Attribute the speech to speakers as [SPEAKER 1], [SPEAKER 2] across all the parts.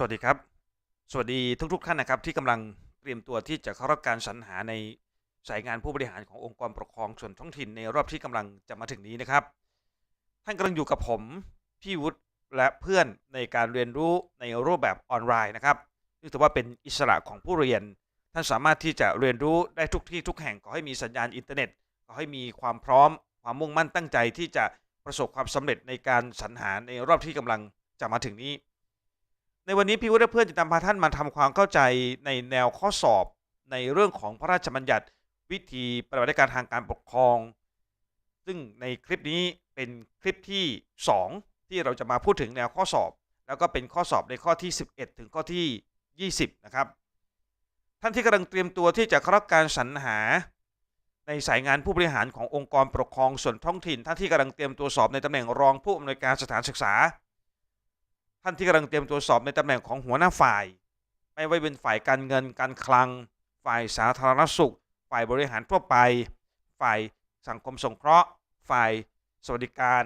[SPEAKER 1] สวัสดีครับ สวัสดีทุกๆท่านนะครับ ที่กำลังเตรียมตัวที่จะเข้ารับการสรรหาในสายงานผู้บริหารขององค์กรปกครองส่วนท้องถิ่นในรอบที่กำลังจะมาถึงนี้นะครับ ท่านกำลังอยู่กับผมพี่วุฒิและเพื่อนในการเรียนรู้ในรูปแบบออนไลน์นะครับนึกถือว่าเป็นอิสระของผู้เรียน ท่านสามารถที่จะเรียนรู้ได้ทุกที่ทุกแห่งขอให้มีสัญญาณอินเทอร์เน็ตขอให้มีความพร้อม ความมุ่งมั่นตั้งใจที่จะประสบความสำเร็จในการสรรหาในรอบที่กำลังจะมาถึงนี้ ในวันนี้พี่วุฒิและเพื่อนจะนำพาท่านมาทำความเข้าใจในแนวข้อสอบในเรื่องของพระราชบัญญัติวิธีปฏิบัติการทางการปกครอง ซึ่งในคลิปนี้เป็นคลิปที่ 2 ที่เราจะมาพูดถึงแนวข้อสอบ แล้วก็เป็นข้อสอบในข้อที่ 11 ถึงข้อที่ 20 นะครับ ท่านที่กำลังเตรียมตัวที่จะเข้ารับการสรรหา ในสายงานผู้บริหารขององค์กรปกครองส่วนท้องถิ่น ท่านที่กำลังเตรียมตัวสอบในตำแหน่งรองผู้อำนวยการสถานศึกษา ท่านที่กำลังเตรียมตัวสอบในตำแหน่งของหัวหน้าฝ่าย ไม่ว่าเป็นฝ่ายการเงินการคลัง ฝ่ายสาธารณสุข ฝ่ายบริหารทั่วไป ฝ่ายสังคมสงเคราะห์ ฝ่ายสวัสดิการ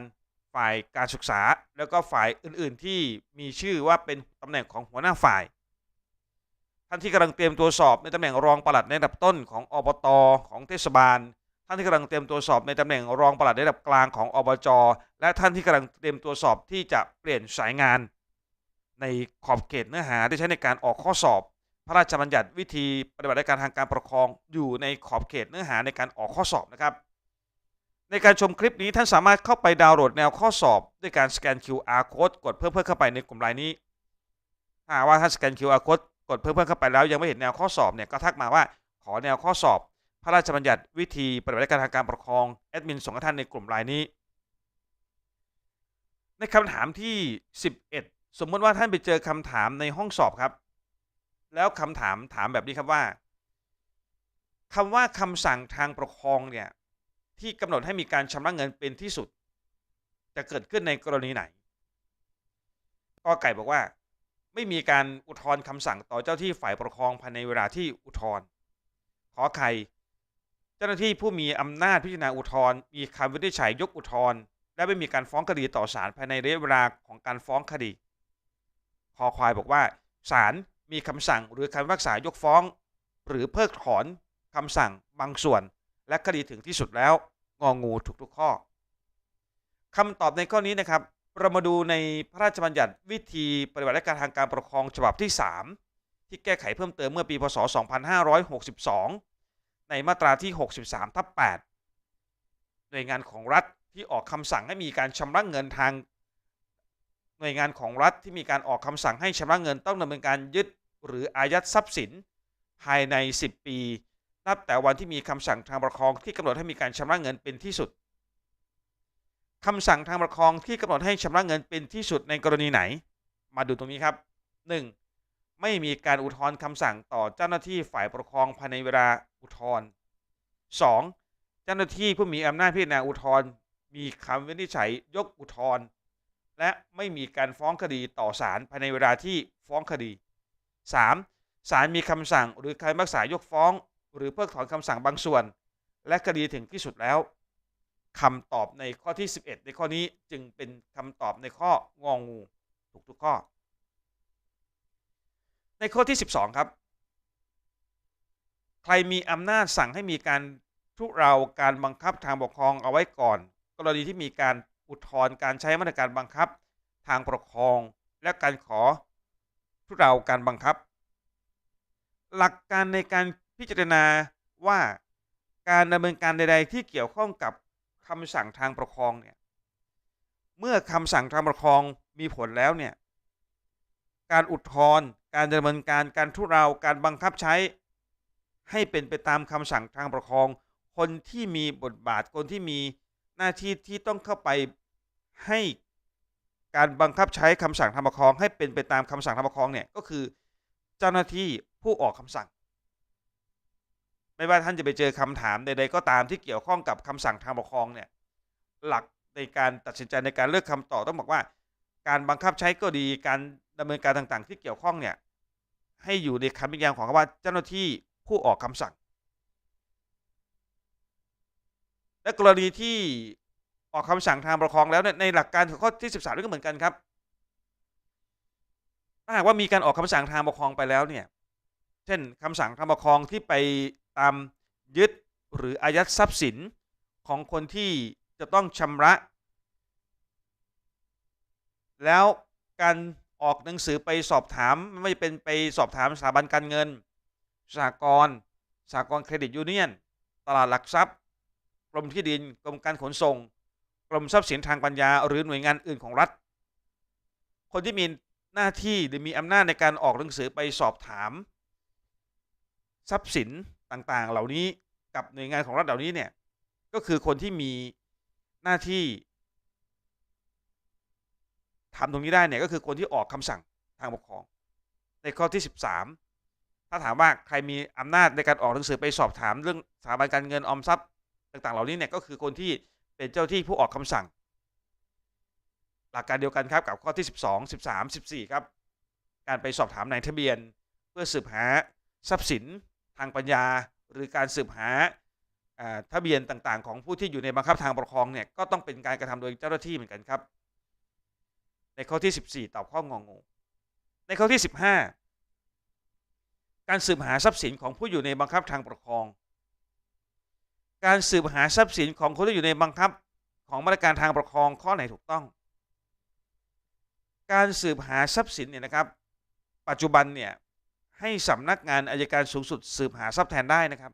[SPEAKER 1] ฝ่ายการศึกษา แล้วก็ฝ่ายอื่นๆที่มีชื่อว่าเป็นตำแหน่งของหัวหน้าฝ่าย ท่านที่กำลังเตรียมตัวสอบในตำแหน่งรองปลัดในระดับต้นของอบตของเทศบาลท่านที่กำลังเตรียมตัวสอบในตำแหน่งรองปลัดในระดับกลางของอบจ และท่านที่กำลังเตรียมตัวสอบที่จะเปลี่ยนสายงาน ในขอบเขตเนื้อหาที่ใช้ในการออกข้อสอบ พระราชบัญญัติวิธีปฏิบัติการทางการปกครอง อยู่ในขอบเขตเนื้อหาในการออกข้อสอบนะครับในการชมคลิปนี้ท่านสามารถเข้าไปดาวน์โหลดแนวข้อสอบ ด้วยการสแกน QR code กดเพิ่มเพื่อเข้าไปในกลุ่มไลน์นี้ถ้าหากว่าท่านสแกน QR code กดเพิ่มเพื่อเข้าไปแล้วยังไม่เห็นแนวข้อสอบเนี่ยก็ทักมาว่าขอแนวข้อสอบ พระราชบัญญัติวิธีปฏิบัติการทางการปกครองแอดมินส่งให้ท่านในกลุ่มไลน์นี้ ในคำถามที่ 11 สมมติว่าท่านไปเจอคำถามในห้องสอบครับ แล้วคำถามถามแบบนี้ครับว่าคำว่าคำสั่งทางปกครองเนี่ยที่กำหนดให้มีการชำระเงินเป็นที่สุด จะเกิดขึ้นในกรณีไหนกอไก่บอกว่า ไม่มีการอุทธรณ์คำสั่งต่อเจ้าที่ฝ่ายปกครองภายในเวลาที่อุทธรณ์ขอไข่เจ้าหน้าที่ผู้มีอำนาจพิจารณาอุทธรณ์มีคำวินิจฉัยยกอุทธรณ์และไม่มีการฟ้องคดีต่อศาลภายในระยะเวลาของการฟ้องคดี คอควายบอกว่าศาลมีคำสั่งหรือคำพิพากษายกฟ้อง หรือเพิกถอนคำสั่งบางส่วน และคดีถึงที่สุดแล้ว งองูถูกทุกข้อคำตอบในข้อนี้นะครับ เรามาดูในพระราชบัญญัติวิธีปฏิบัติการทางการปกครองฉบับที่ 3 ที่แก้ไขเพิ่มเติมเมื่อปีพศ 2562 ในมาตราที่ 63ทับ8หน่วยงานของรัฐที่ออกคำสั่งให้มีการชำระเงินทาง หน่วยงานของรัฐที่มีการออกคำสั่งให้ชำระเงินต้องดำเนินการยึดหรืออายัดทรัพย์สิน ภายใน 10 ปี นับแต่วันที่มีคำสั่งทางปกครองที่กำหนดให้มีการชำระเงินเป็นที่สุดคำสั่งทางปกครองที่กำหนดให้ชำระเงินเป็นที่สุดในกรณีไหน มาดูตรงนี้ครับ 1. ไม่มีการอุทธรณ์คำสั่งต่อเจ้าหน้าที่ฝ่ายปกครองภายในเวลาอุทธรณ์ 2. เจ้าหน้าที่ผู้มีอำนาจพิจารณาอุทธรณ์มีคำวินิจฉัยยกอุทธรณ์ และไม่มีการฟ้องคดีต่อศาลภายในเวลาที่ฟ้องคดี 3. ศาลมีคำสั่งหรือคำพิพากษายกฟ้อง หรือเพิกถอนคำสั่งบางส่วน และคดีถึงที่สุดแล้วคำตอบในข้อที่ 11 ในข้อนี้จึงเป็นคำตอบในข้ององูถูกทุกข้อ ในข้อที่ 12 ครับ ใครมีอำนาจสั่งให้มีการทุเราการบังคับทางปกครองเอาไว้ก่อน กรณีที่มีการ อุทธรณ์การใช้มาตรการบังคับ ทางปกครอง และการขอทุเราการบังคับ หลักการในการพิจารณาว่าการดำเนินการใด ๆ ที่เกี่ยวข้องกับคำสั่งทางปกครองเนี่ยเมื่อคำสั่งทางปกครองมีผลแล้วเนี่ยการอุทธรณ์การดำเนินการการทุเราการบังคับใช้ ให้เป็นไปตามคำสั่งทางปกครอง คนที่มีบทบาทคนที่มีหน้าที่ที่ต้องเข้าไป ให้การบังคับใช้คำสั่งทางปกครองให้เป็นไปตามคำสั่งทางปกครองเนี่ยก็คือเจ้าหน้าที่ผู้ออกคำสั่ง ไม่ว่าท่านจะไปเจอคำถามใดๆก็ตามที่เกี่ยวข้องกับคำสั่งทางปกครองเนี่ยหลักในการตัดสินใจในการเลือกคำตอบต้องบอกว่า การบังคับใช้ก็ดีการดำเนินการต่างๆ ที่เกี่ยวข้องเนี่ยให้อยู่ในคำนิยามของคำว่าเจ้าหน้าที่ผู้ออกคำสั่งและกรณีที่ ออกคำสั่งทางปกครองแล้วเนี่ยในหลักการข้อที่ 13นี่ก็เหมือนกันครับ ถ้าหากว่ามีการออกคำสั่งทางปกครองไปแล้วเนี่ย เช่นคำสั่งทางปกครองที่ไปตามยึดหรืออายัดทรัพย์สินของคนที่จะต้องชำระ แล้วการออกหนังสือไปสอบถามไม่เป็นไปสอบถามสถาบันการเงินสหกรณ์สหกรณ์เครดิตยูเนียน ตลาดหลักทรัพย์กรมที่ดินกรมการขนส่ง กรมทรัพย์สินทางปัญญา หรือหน่วยงานอื่นของรัฐ คนที่มีหน้าที่หรือมีอำนาจในการออกหนังสือไปสอบถาม ทรัพย์สินต่างๆ เหล่านี้กับหน่วยงานของรัฐเหล่านี้เนี่ยก็คือคนที่มีหน้าที่ทำตรงนี้ได้เนี่ยก็คือคนที่ออกคำสั่งทางปกครอง ในข้อที่ 13 ถ้าถามว่าใครมีอำนาจในการออกหนังสือไปสอบถามเรื่องสถาบันการเงินออมทรัพย์ต่างๆ เหล่านี้เนี่ยก็คือคนที่ เป็นเจ้าที่ผู้ออกคำสั่ง หลักการเดียวกันครับกับข้อที่ 12 13 14 ครับ การไปสอบถามนายทะเบียน เพื่อสืบหาทรัพย์สินทางปัญญา หรือการสืบหาทะเบียนต่างๆ ของผู้ที่อยู่ในบังคับทางปกครองเนี่ยก็ต้องเป็นการกระทำโดยเจ้าหน้าที่เหมือนกันครับ ในข้อที่ 14 ตอบข้ององูในข้อที่ 15 การสืบหาทรัพย์สินของผู้อยู่ในบังคับทางปกครอง การสืบหาทรัพย์สินของคนที่อยู่ในบังคับของมาตรการทางปกครองข้อไหนถูกต้อง การสืบหาทรัพย์สินเนี่ยนะครับ ปัจจุบันเนี่ยให้สำนักงานอายการสูงสุดสืบหาทรัพย์แทนได้นะครับ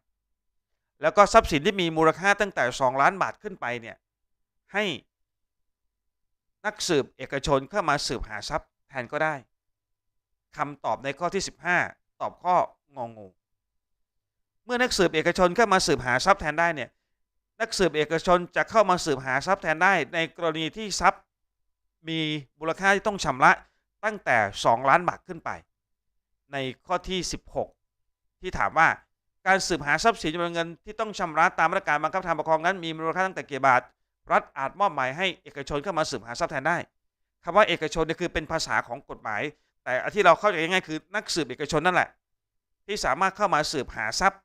[SPEAKER 1] แล้วก็ทรัพย์สินที่มีมูลค่าตั้งแต่ 2 ล้านบาทขึ้นไปเนี่ยให้นักสืบเอกชนเข้ามาสืบหาทรัพย์แทนก็ได้คำตอบในข้อที่ 15 ตอบข้องงงู เมื่อนักสืบเอกชนเข้ามาสืบหาทรัพย์แทนได้เนี่ยนักสืบเอกชนจะเข้ามาสืบหาทรัพย์แทนได้ ในกรณีที่ทรัพย์มีมูลค่าที่ต้องชำระตั้งแต่ 2 ล้านบาทขึ้นไป ในข้อที่ 16 ที่ถามว่าการสืบหาทรัพย์สินจำนวนเงินที่ต้องชำระตามมาตรการบังคับทางปกครองนั้นมีมูลค่าตั้งแต่กี่บาท รัฐอาจมอบหมายให้เอกชนเข้ามาสืบหาทรัพย์แทนได้คำว่าเอกชนเนี่ยคือเป็นภาษาของกฎหมาย แต่อันที่เราเข้าใจง่ายๆคือนักสืบเอกชนนั่นแหละ ที่สามารถเข้ามาสืบหาทรัพย์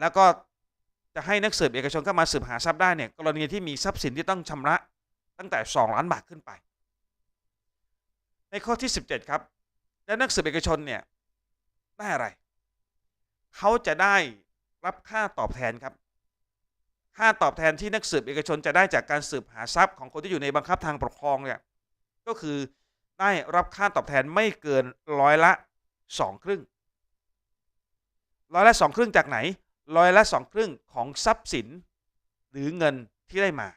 [SPEAKER 1] แล้วก็จะให้นักสืบเอกชนเข้ามาสืบหาทรัพย์ได้เนี่ยกรณีที่มีทรัพย์สินที่ต้องชำระตั้งแต่ 2 ล้านบาทขึ้นไป ในข้อที่ 17 ครับ และนักสืบเอกชนเนี่ยได้อะไร เขาจะได้รับค่าตอบแทนครับ ค่าตอบแทนที่นักสืบเอกชนจะได้จากการสืบหาทรัพย์ของคนที่อยู่ในบังคับทางปกครองเนี่ยก็คือได้รับค่าตอบแทนไม่เกินร้อยละสองครึ่งร้อยละสองครึ่งจากไหน ร้อยละสองครึ่งของทรัพย์สิน หรือเงินที่ได้มา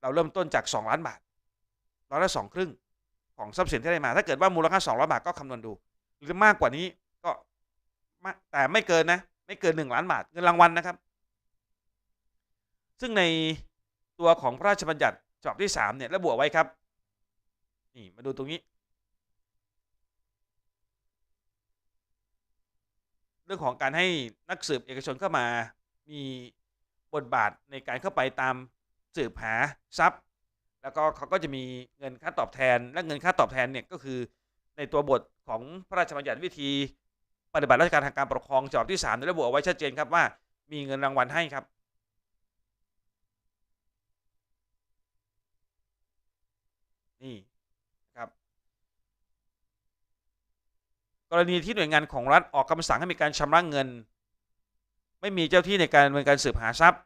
[SPEAKER 1] เราเริ่มต้นจาก 2 ล้านบาทร้อยละสองครึ่งของทรัพย์สินที่ได้มา ถ้าเกิดว่ามูลค่า200บาทก็คำนวณดู หรือมากกว่านี้ก็แต่ไม่เกินนะ ไม่เกิน 1 ล้านบาทเงินรางวัลนะครับ ซึ่งในตัวของพระราชบัญญัติฉบับที่3เนี่ยระบุไว้ครับนี่มาดูตรงนี้ รื่องของการให้นักสืบเอกชนเข้ามามีบทบาทในการเข้าไปตามสืบหาทรัพย์ แล้วก็เขาก็จะมีเงินค่าตอบแทน และเงินค่าตอบแทนเนี่ยก็คือในตัวบทของพระราชบัญญัติวิธี ปฏิบัติราชการทางการปกครองฉบับที่3ได้ระบุเอาไว้ชัดเจนครับว่ามีเงินรางวัลให้ครับนี่นะครับ กรณีที่หน่วยงานของรัฐออกคำสั่งให้มีการชำระเงิน ไม่มีเจ้าที่ในการดำเนินการสืบหาทรัพย์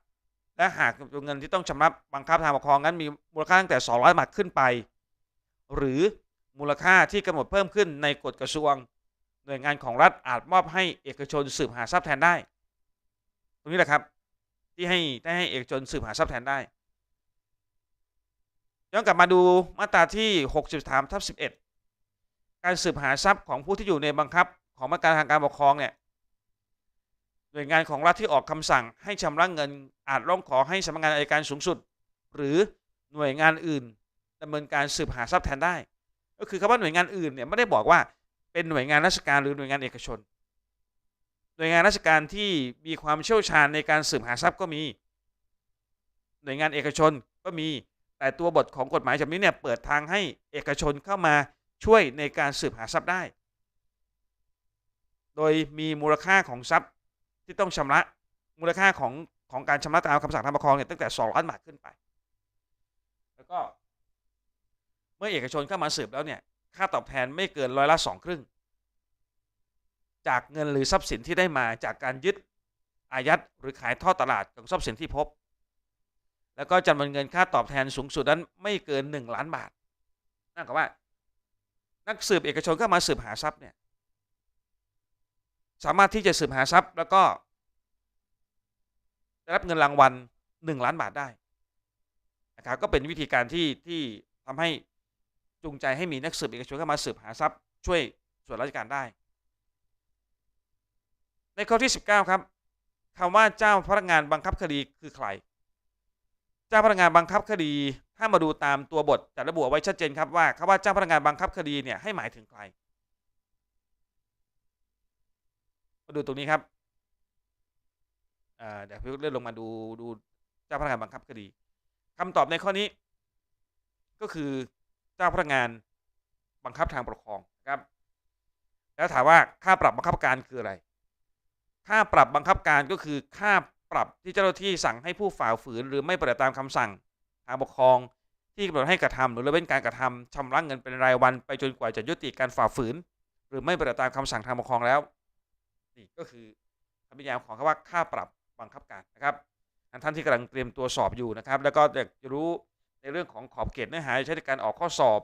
[SPEAKER 1] และหากจำนวนเงินที่ต้องชำระบังคับทางปกครองนั้นมีมูลค่าตั้งแต่ 200 บาทขึ้นไป หรือมูลค่าที่กำหนดเพิ่มขึ้นในกฎกระทรวง หน่วยงานของรัฐอาจมอบให้เอกชนสืบหาทรัพย์แทนได้ ตรงนี้แหละครับ ที่ให้ได้ให้เอกชนสืบหาทรัพย์แทนได้ย้อนกลับมาดูมาตราที่ 63ทับ11 การสืบหาทรัพย์ของผู้ที่อยู่ในบังคับของมาตรการทางการปกครองเนี่ยหน่วยงานของรัฐที่ออกคำสั่งให้ชำระเงินอาจร้องขอให้สำนักงานอัยการสูงสุด หรือหน่วยงานอื่นดำเนินการสืบหาทรัพย์แทนได้ ก็คือคำว่าหน่วยงานอื่นเนี่ยไม่ได้บอกว่าเป็นหน่วยงานราชการหรือหน่วยงานเอกชน หน่วยงานราชการที่มีความเชี่ยวชาญในการสืบหาทรัพย์ก็มี หน่วยงานเอกชนก็มีแต่ตัวบทของกฎหมายฉบับนี้เนี่ยเปิดทางให้เอกชนเข้ามา ช่วยในการสืบหาทรัพย์ได้ โดยมีมูลค่าของทรัพย์ที่ต้องชำระมูลค่าของของการชำระตามคำสั่งทางปกครองเนี่ยตั้งแต่2ล้านบาทขึ้นไป แล้วก็เมื่อเอกชนเข้ามาสืบแล้วเนี่ยค่าตอบแทนไม่เกินร้อยละสองครึ่ง จากเงินหรือทรัพย์สินที่ได้มาจากการยึดอายัดหรือขายทอดตลาดของทรัพย์สินที่พบ แล้วก็จำนวนเงินค่าตอบแทนสูงสุดนั้นไม่เกิน 1 ล้านบาทนั่นก็ว่า นักสืบเอกชนก็มาสืบหาทรัพย์เนี่ยสามารถที่จะสืบหาทรัพย์ แล้วก็ได้รับเงินรางวัล1ล้านบาทได้นะครับก็เป็นวิธีการที่ที่ทำให้จูงใจให้มีนักสืบเอกชนเข้ามาสืบหาทรัพย์ ช่วยส่วนราชการได้ ในข้อที่ 19 ครับคำว่าเจ้าพนักงานบังคับคดีคือใคร เจ้าพนักงานบังคับคดี ถ้ามาดูตามตัวบทจะระบุไว้ชัดเจนครับว่าคำว่าเจ้าพนักงานบังคับคดีเนี่ยให้หมายถึงใคร มาดูตรงนี้ครับเดี๋ยวพี่เลื่อนลงมาดูดูเจ้าพนักงานบังคับคดีคำตอบในข้อนี้ ก็คือเจ้าพนักงานบังคับทางปกครองครับ แล้วถามว่าค่าปรับบังคับการคืออะไร ค่าปรับบังคับการก็คือค่าปรับที่เจ้าหน้าที่สั่งให้ผู้ฝ่าฝืน หรือไม่ปฏิบัติตามคำสั่ง ทางปกครองที่กำหนดให้กระทำหรือละเว้นการกระทำชำระเงินเป็นรายวันไปจนกว่าจะยุติการฝ่าฝืน หรือไม่ปฏิบัติตามคำสั่งทางปกครองแล้วนี่ก็คือคำนิยามของคำว่าค่าปรับบังคับการนะครับท่านที่กำลังเตรียมตัวสอบอยู่นะครับ แล้วก็อยากจะรู้ในเรื่องของขอบเขตเนื้อหาใช้ในการออกข้อสอบ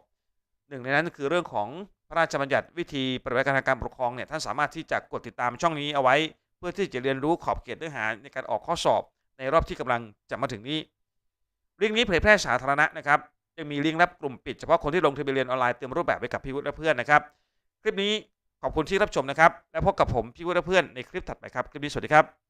[SPEAKER 1] หนึ่งในนั้นคือเรื่องของพระราชบัญญัติวิธีปฏิบัติการทางการปกครองเนี่ยท่านสามารถที่จะกดติดตามช่องนี้เอาไว้ เพื่อที่จะเรียนรู้ขอบเขตเนื้อหาในการออกข้อสอบในรอบที่กำลังจะมาถึงนี้ ลิงก์นี้เผยแพร่สาธารณะนะครับยังมีลิงก์รับกลุ่มปิดเฉพาะคนที่ลงทะเบียนเรียนออนไลน์เติมรูปแบบไว้กับพี่วุฒิและเพื่อนนะครับ คลิปนี้ขอบคุณที่รับชมนะครับ และพบกับผมพี่วุฒิและเพื่อนในคลิปถัดไปครับ คลิปนี้สวัสดีครับ